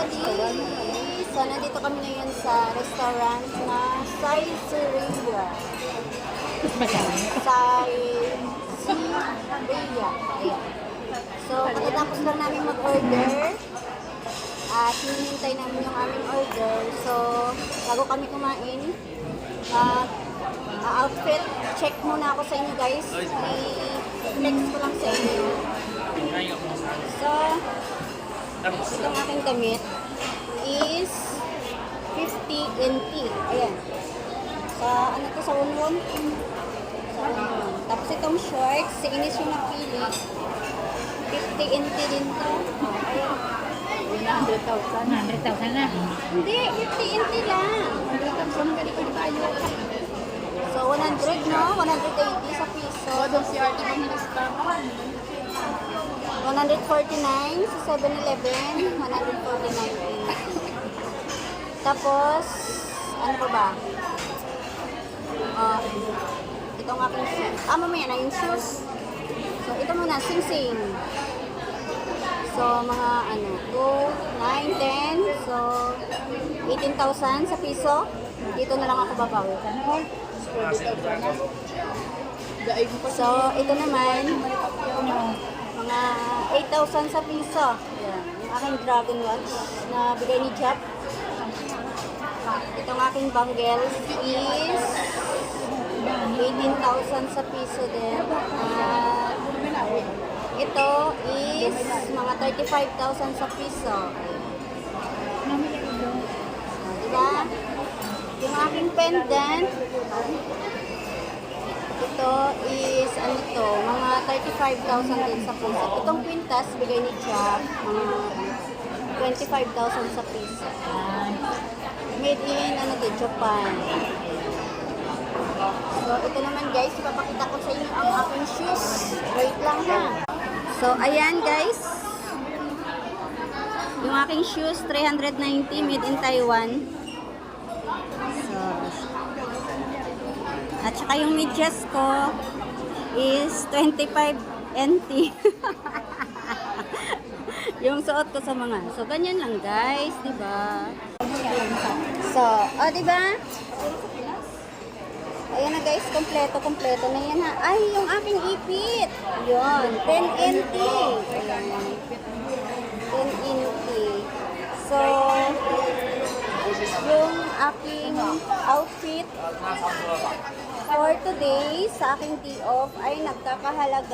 everybody! So, nandito kami ngayon sa restaurant na Saizeriya. Saizeriya. Ayan. So, pagkatapos lang namin mag-order, at hinihintay namin yung aming order. So, bago kami kumain, uh, outfit check muna ako sa inyo guys. I-flex ko lang sa inyo. Itong aking damit is 50 NT. Ayan. Sa ano to sa Wonwon? Sa Wonwon. Tapos itong shorts, si Ines yung napili. 50 NT din to. Ayan. 100,000 na. Hindi, 50 NT lang. 100,000 ka di ko tayo. So, 100 no? 180 sa piso. So, doon si Ate bang lista? 149 sa 7-Eleven. 149 Tapos, ano pa ba? Ah, itong aking shoes. Ah, mamaya na yung shoes. So, ito muna, sing-sing. So, mga ano, 2, 9, 10. So, 18,000 sa piso. Dito na lang ako babawi. So, ito naman, mga 8,000 sa piso. Yan. Yung aking dragon watch na bigay ni Jap. Itong aking bangles is 18,000 sa piso din. At ito is mga 35,000 sa piso. So, diba? Yung aking pendant, ito is, ano to, mga 35,000 din sa piso. Itong quintas, bigay ni Jack, mga 25,000 sa piso. Made in, ano to, Japan. So, ito naman guys, ipapakita ko sa inyo ang aking shoes. Wait lang ha. So, ayan guys. Yung aking shoes, 390, made in Taiwan. So, at saka yung medyas ko is 25 NT. yung suot ko sa mga. So, ganyan lang guys, di ba? So, oh, di ba? Ayan na guys, kompleto, kompleto na yan ha. Ay, yung aking ipit. Yun, 10 NT. Ayan. 10 NT. So, yung aking outfit for today sa aking day off ay nagkakahalaga